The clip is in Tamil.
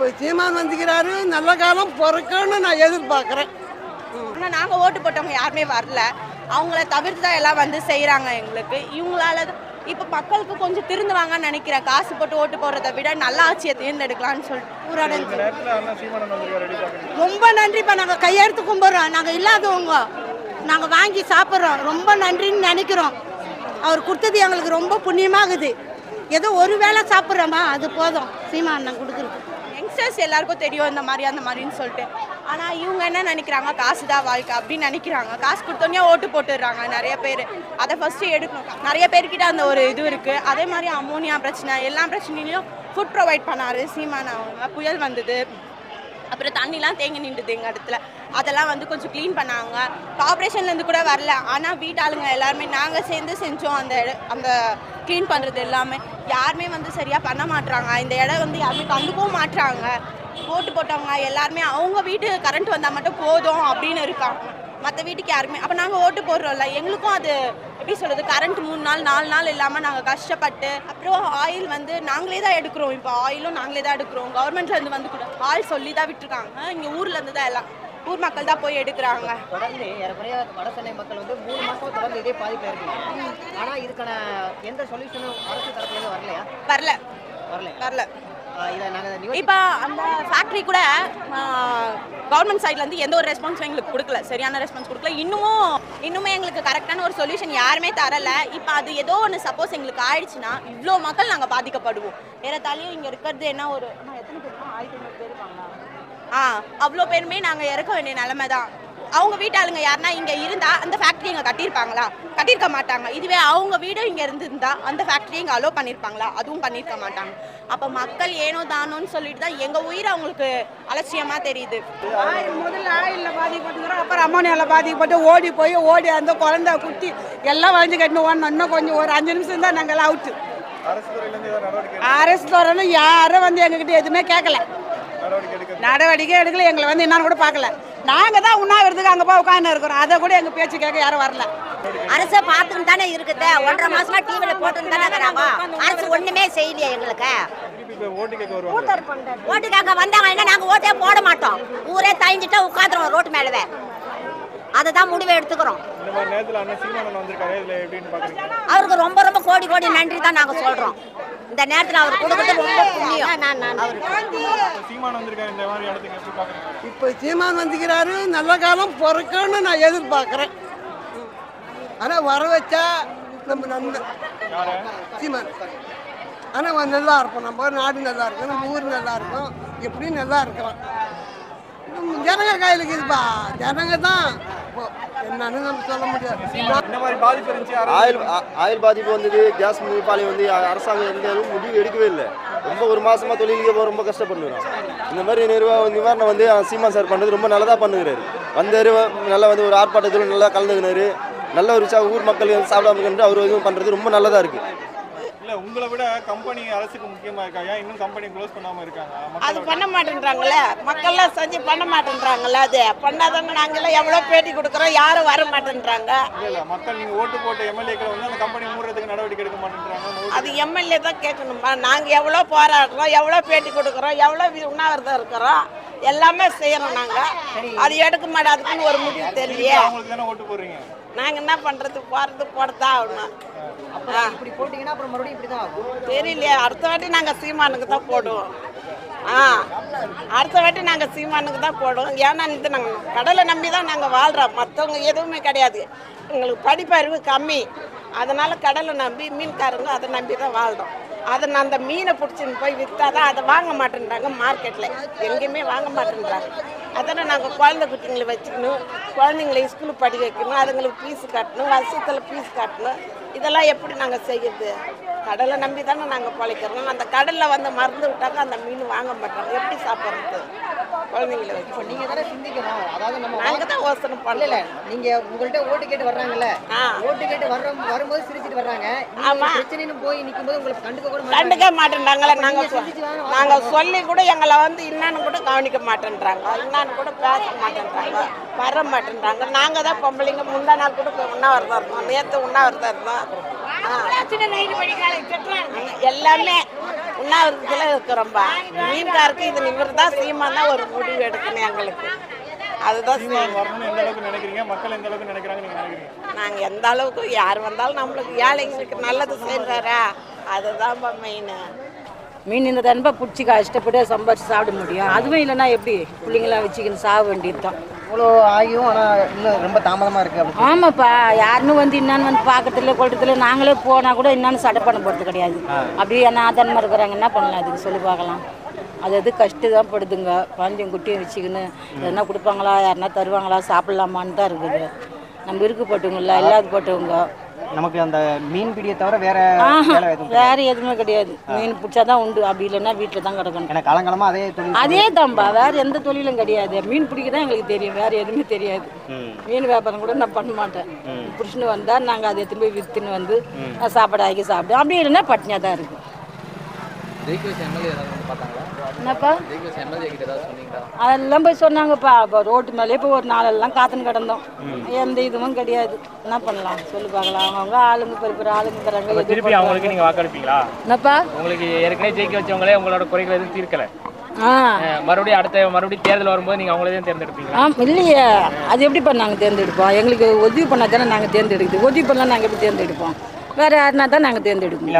இப்போ சீமான் வந்துக்கிறாரு நல்ல காலம் பிறக்கும்னு நான் எதிர்பார்க்குறேன். ஆனால் நாங்கள் ஓட்டு போட்டவங்க யாருமே வரல. அவங்கள தவிர்த்து தான் எல்லாம் வந்து செய்கிறாங்க எங்களுக்கு. இவங்களால இப்போ மக்களுக்கு கொஞ்சம் திருந்துவாங்கன்னு நினைக்கிறேன். காசு போட்டு ஓட்டு போடுறதை விட நல்ல ஆட்சியை தேர்ந்தெடுக்கலாம்னு சொல்லிட்டு. ஊரடங்கு ரொம்ப நன்றிப்பா நாங்கள் கையெடுத்து கும்பிட்றோம். நாங்கள் இல்லாதவங்க நாங்கள் வாங்கி சாப்பிட்றோம். ரொம்ப நன்றின்னு நினைக்கிறோம். அவர் கொடுத்தது எங்களுக்கு ரொம்ப புண்ணியமாகுது. ஏதோ ஒரு வேளை சாப்பிட்றோமா? அது போதும். சீமா அண்ணன் கொடுக்குறது யங்ஸ்டர்ஸ் எல்லாருக்கும் தெரியும் இந்த மாதிரி அந்த மாதிரின்னு சொல்லிட்டு. ஆனால் இவங்க என்ன நினைக்கிறாங்க? காசு தான் வாழ்க்கை அப்படின்னு நினைக்கிறாங்க. காசு கொடுத்தோன்னே ஓட்டு போட்டுடுறாங்க நிறைய பேர். அதை ஃபஸ்ட்டு எடுக்கணும். நிறைய பேர்கிட்ட அந்த ஒரு இது இருக்குது அதே மாதிரி அமோனியா பிரச்சனை எல்லா பிரச்சனையிலையும் ஃபுட் ப்ரொவைட் பண்ணாரு. சீமான் அவங்க. புயல் வந்தது. அப்புறம் தண்ணிலாம் தேங்கி நின்றுது எங்கள் இடத்துல. அதெல்லாம் வந்து கொஞ்சம் க்ளீன் பண்ணாங்க. கார்பரேஷன்லேருந்து கூட வரல. ஆனால் வீட்டாளுங்க எல்லாருமே நாங்கள் சேர்ந்து செஞ்சோம் அந்த அந்த க்ளீன் பண்ணுறது எல்லாமே. யாருமே வந்து சரியாக பண்ண மாட்டுறாங்க இந்த இடம் வந்து யாருமே கண்டுக்கவும் மாட்டுறாங்க போட்டு போட்டவங்க எல்லாருமே அவங்க வீட்டு கரண்ட் வந்தால் மட்டும் போதும் அப்படின்னு இருக்காங்க. மற்ற வீட்டுக்கு யாருமே அப்போ நாங்கள் ஓட்டு போடுறோம்ல எங்களுக்கும் அது எப்படி சொல்கிறது கரண்ட் மூணு நாள் நாலு நாள் இல்லாமல் நாங்கள் கஷ்டப்பட்டு அப்புறம் ஆயில் வந்து நாங்களே தான் எடுக்கிறோம். இப்போ ஆயிலும் நாங்களே தான் எடுக்கிறோம். கவர்மெண்ட்லேருந்து வந்து கூட ஆள் சொல்லி தான் விட்டுருக்காங்க. இங்கே ஊர்லேருந்து தான் எல்லாம். ஊர் மக்கள் தான் போய் எடுக்கிறாங்க. தொடர்ந்து ஏறக்குறைய வட சென்னை மக்கள் வந்து மூணு மாசம் தொடர்ந்து இதே பாதிப்புல இருக்கீங்க. ஆனா இதுக்கான எந்த சொல்யூஷனும் அரசு தரப்புல வரலையா? வரல. வரல வரல. இப்போ அந்த ஃபேக்ட்ரி கூட கவர்மெண்ட் சைட்லேருந்து எந்த ஒரு ரெஸ்பான்ஸும் எங்களுக்கு கொடுக்கல. சரியான ரெஸ்பான்ஸ் கொடுக்கல. இன்னமும் இன்னுமே எங்களுக்கு கரெக்டான ஒரு சொல்யூஷன் யாருமே தரல. இப்போ அது ஏதோ ஒன்று சப்போஸ் எங்களுக்கு ஆயிடுச்சுன்னா இவ்வளோ மக்கள் நாங்கள் பாதிக்கப்படுவோம். ஏறத்தாலையும் இங்கே இருக்கிறது என்ன ஒரு எத்தனை பேர்? ஆயிரத்தி ஐநூறு பேர் இருக்காங்களா? ஆ அவ்வளோ பேருமே நாங்கள் இறக்க வேண்டிய நிலைமை தான் அவங்க வீட்டாளுங்க யாருன்னா இங்கே இருந்தால் அந்த ஃபேக்ட்ரி இங்கே கட்டியிருப்பாங்களா? கட்டியிருக்க மாட்டாங்க. இதுவே அவங்க வீடு இங்கே இருந்திருந்தா அந்த ஃபேக்ட்ரி இங்கே அலோவ் பண்ணியிருப்பாங்களா? அதுவும் பண்ணியிருக்க மாட்டாங்க. அப்போ மக்கள் ஏனோ தானோன்னு சொல்லிட்டு தான் எங்கள் உயிர் அவங்களுக்கு அலட்சியமாக தெரியுது. முதல்ல ஆயிலில் பாதிக்கப்பட்டுக்கிறோம் அப்புறம் அம்மோனியாவில் பாதிக்கப்பட்டு ஓடி போய் ஓடி அந்த குழந்தை குட்டி எல்லாம் வளைஞ்சு கட்டினு ஓடணும். இன்னும் கொஞ்சம் ஒரு அஞ்சு நிமிஷம் தான் நாங்கள் அவுட்டு அரசு தரணும் யாரும் வந்து எங்ககிட்ட எதுவுமே கேட்கல நடவடிக்கை எடுக்கல. எங்களை வந்து என்னன்னு கூட பார்க்கல. நாங்கள் தான் உண்ணாவிரதுக்கு அங்கே போய் உட்காந்து இருக்கிறோம். அதை கூட எங்கள் பேச்சு கேட்க யாரும் வரல. அரசு பார்த்துன்னு தானே இருக்குது. ஒன்றரை மாசமா டிவியில போட்டுன்னு தானே இருக்கிறாங்க அரசு ஒண்ணுமே செய்யலையே எங்களுக்கு. ஓட்டு கேட்க வந்தாங்கன்னா நாங்க ஓட்டே போட மாட்டோம். ஊரே தயஞ்சிட்டா உட்காந்துருவோம் ரோட்டு மேலவே. அதுதான் முடிவை எடுத்துக்கிறோம். அவருக்கு ரொம்ப ரொம்ப கோடி கோடி நன்றி தான் நாங்க சொல்றோம். இந்த நேரத்துல அவர் கொடுக்கறது ரொம்ப புண்ணியம். அவருக்கு சீமான் வந்திருக்காரு இந்த மாதிரி இடத்துக்கு எப்படி பார்க்குறீங்க? இப்போ சீமான் வந்துக்கிறாரு நல்ல காலம் பிறக்கும்னு நான் எதிர்பார்க்குறேன். ஆனால் வர வச்சா நம்ம நன்மை சீமான். ஆனால் நல்லா இருப்போம். நம்ம நாடு நல்லா இருக்கும் நம்ம ஊர் நல்லா இருக்கும் எப்படியும் நல்லா இருக்கலாம். நம்ம ஜனங்க கையில் இருக்குதுப்பா. ஜனங்க தான் ஆயில் ஆயில் பாதிப்பு வந்தது கேஸ் முனிப்பாளி வந்து அரசாங்கம் எந்த அளவுக்கு முடிவு எடுக்கவே இல்லை. ரொம்ப ஒரு மாசமா தொழிலுக்கே போக ரொம்ப கஷ்டப்படுறோம் இந்த மாதிரி நிர்வாக நிவாரணம் வந்து சீமான் சார் பண்ணுறது ரொம்ப நல்லதாக பண்ணுகிறாரு. வந்தாரு நல்லா வந்து ஒரு ஆர்ப்பாட்டத்தில் நல்லா கலந்துக்கினாரு. நல்ல ஒரு ஊர் மக்கள் வந்து சாப்பிடாம இருந்து அவர் இதுவும் பண்ணுறது ரொம்ப நல்லதாக இருக்குது இல்லை உங்களை விட கம்பெனி அரசுக்கு முக்கியமாக இருக்கா? ஏன் இன்னும் கம்பெனி க்ளோஸ் பண்ணாமல் இருக்காங்க? அது பண்ண மாட்டேன்றாங்கல்ல? மக்கள்லாம் செஞ்சு பண்ண மாட்டேன்றாங்கல்ல அது? பண்ணாதவங்க நாங்கெல்லாம் எவ்வளோ பேட்டி கொடுக்குறோம் யாரும் வர மாட்டேன்றாங்க. இல்லை மக்கள் நீங்கள் ஓட்டு போட்ட எம்எல்ஏக்களை வந்து அந்த கம்பெனி மூடுறதுக்கு நடவடிக்கை எடுக்க மாட்டேன்றாங்க. அது எம்எல்ஏ தான் கேட்கணுமா? நாங்கள் எவ்வளோ போராடுறோம் எவ்வளோ பேட்டி கொடுக்குறோம் எவ்வளோ உண்ணாவிரதம் இருக்கிறோம்? எல்லாமே செய்கிறோம் நாங்கள் அது எடுக்க மாட்டோம் அதுக்குன்னு ஒரு முடிவு தெரியலையே. நாங்கள் என்ன பண்ணுறது போகிறது போடத்தான் ஆகணும் தெரியலையே. அடுத்த வாட்டி நாங்கள் சீமானுக்கு தான் போடுவோம். ஆ. அடுத்த வாட்டி நாங்கள் சீமானுக்கு தான் போடுவோம். ஏன்னா இது நாங்கள் கடலை நம்பி தான் நாங்கள் வாழ்கிறோம் மற்றவங்க எதுவுமே கிடையாது. எங்களுக்கு படிப்பறிவு கம்மி. அதனால் கடலை நம்பி மீன்காரங்க அதை நம்பி தான் வாழ்கிறோம் அதை நான் அந்த மீனை பிடிச்சின்னு போய் விற்றா தான் அதை வாங்க மாட்டேன்றாங்க மார்க்கெட்டில் எங்கேயுமே வாங்க மாட்டேன்றாங்க. அதனால் நாங்கள் குழந்தை குட்டிங்களை வச்சுக்கணும். குழந்தைங்களை ஸ்கூலுக்கு படிக்க வைக்கணும். அதுங்களுக்கு ஃபீஸ் கட்டணும். வருஷத்தில் ஃபீஸ் கட்டணும். இதெல்லாம் எப்படி நாங்கள் செய்யறது? கடலை நம்பி தானே நாங்கள் பிழைக்கிறோம். அந்த கடலில் வந்து மறந்து விட்டாக்க அந்த மீன் வாங்க மாட்டாங்க. எப்படி சாப்பிட்றது? குழந்தைங்களை இப்போ நீங்க தானே சிந்திக்கணும். அதாவது நம்ம நாங்கள் தான் யோசனை பண்ணல இல்ல நீங்க உங்கள்ட்ட ஓட்டு கேட்டு வர்றாங்கல்ல? ஆ. ஓட்டு கேட்டு வர்ற வரும்போது சிரிச்சிட்டு வர்றாங்க. நீங்க ஆமா. ஒரு பிரச்சனைன்னு போய் நிக்கும்போது உங்களுக்கு கண்டுக்க கூட. கண்டுக்க மாட்டேன்றாங்களே நாங்கள். நாங்கள் சொல்லி கூட எங்களை வந்து என்னன்னு கூட கவனிக்க மாட்டேன்றாங்க. என்னன்னு கூட பேச மாட்டேன்றாங்க. வர மாட்டேன்றாங்க. நாங்கள் தான் பொம்பளைங்க. முந்தா நாள் கூட போய் உண்ணாவிரதம் இருந்தோம். நேற்று உண்ணாவிரதம் இருந்தோம். எல்லாமே உண்ணாவிரதத்தில் இருக்கிறோம்பா மீன்காருக்கு இது இவர் தான் சீமான் தான் ஒரு முடிவு எடுக்கணும் எங்களுக்கு. அதுதான் நினைக்கிறீங்க? மக்கள் எந்த அளவுக்கு நினைக்கிறீங்க? நாங்கள் எந்த அளவுக்கு யார் வந்தாலும் நம்மளுக்கு ஏழைங்களுக்கு நல்லது செய்கிறாரா அதுதான்ப்பா மெயின் மீன் இந்த தன்பா பிடிச்சி கஷ்டப்பட்டு சம்பாரிச்சு சாப்பிட முடியும். அதுவும் இல்லைன்னா எப்படி? பிள்ளைங்களாம் வச்சுக்கின்னு சாக வேண்டியது தான் இவ்வளோ ஆகியும் ஆனால் இன்னும் ரொம்ப தாமதமாக இருக்குது ஆமாப்பா யாருன்னு வந்து என்னன்னு வந்து பார்க்கறதுல கொள்றதுல நாங்களே போனால் கூட என்னன்னு சட்டை பண்ண போகிறது கிடையாது. அப்படியே என்ன ஆதாரமாக இருக்கிறாங்க என்ன பண்ணலாம்? அதுக்கு சொல்லி பார்க்கலாம். அது அது கஷ்டம் தான் படுதுங்க. குழந்தைங்க குட்டியும் வச்சுக்கின்னு எதனா கொடுப்பாங்களா யாருன்னா தருவாங்களா சாப்பிட்லாமான்னு தான் இருக்குது. நம்ம விருக்கப்பட்டவங்கள இல்லாத போட்டவங்க நமக்கு அந்த மீன் பிடியை தவிர வேற வேற எதுவுமே கிடையாது. மீன் பிடிச்சாதான் உண்டு. அப்படி இல்லைன்னா வீட்டில் தான் கிடக்கணும். ஏன்னா காலங்காலமாக அதே தொழில் அதே தான்பா. வேற எந்த தொழிலும் கிடையாது. மீன் பிடிக்க தான் எங்களுக்கு தெரியும். வேற எதுவுமே தெரியாது. மீன் வியாபாரம் கூட நான் பண்ண மாட்டேன். புருஷனு வந்தா நாங்க அதை எடுத்துன்னு போய் வித்துன்னு வந்து சாப்பாடு ஆக்கி சாப்பிடுவோம் அப்படி இல்லைன்னா பட்னியா தான் இருக்கு என்னப்பா? அதெல்லாம் போய் சொன்னாங்கப்பா. இப்போ ரோட்டு மேலே இப்போ ஒரு நாளெல்லாம் காத்துன்னு கிடந்தோம். எந்த இதுவும் கிடையாது. என்ன பண்ணலாம்? சொல்லி பார்க்கலாம். அவங்கவுங்க ஆளுங்க பெரிய பெரிய ஆளுங்க எதுவும் திருப்பி அவங்களுக்கு நீங்க வாக்களிப்பீங்களா? என்னப்பா? உங்களுக்கு ஏற்கனவே ஜெயிக்க வச்சவங்களே உங்களோட குறைகள் எதுவும் தீர்க்கல. மறுபடியும் அடுத்த மறுபடியும் தேர்தல் வரும்போது நீங்க அவங்களே தான் தேர்ந்தெடுப்பீங்க ஆ இல்லையே. அது எப்படிப்பா நாங்கள் தேர்ந்தெடுப்போம்? எங்களுக்கு உதவி பண்ணால் தானே நாங்கள் தேர்ந்தெடுக்குது? உதவி பண்ணலாம் நாங்கள் எப்படி தேர்ந்தெடுப்போம்? வேறு யாருனா தான் நாங்கள் தேர்ந்தெடுக்கணும்.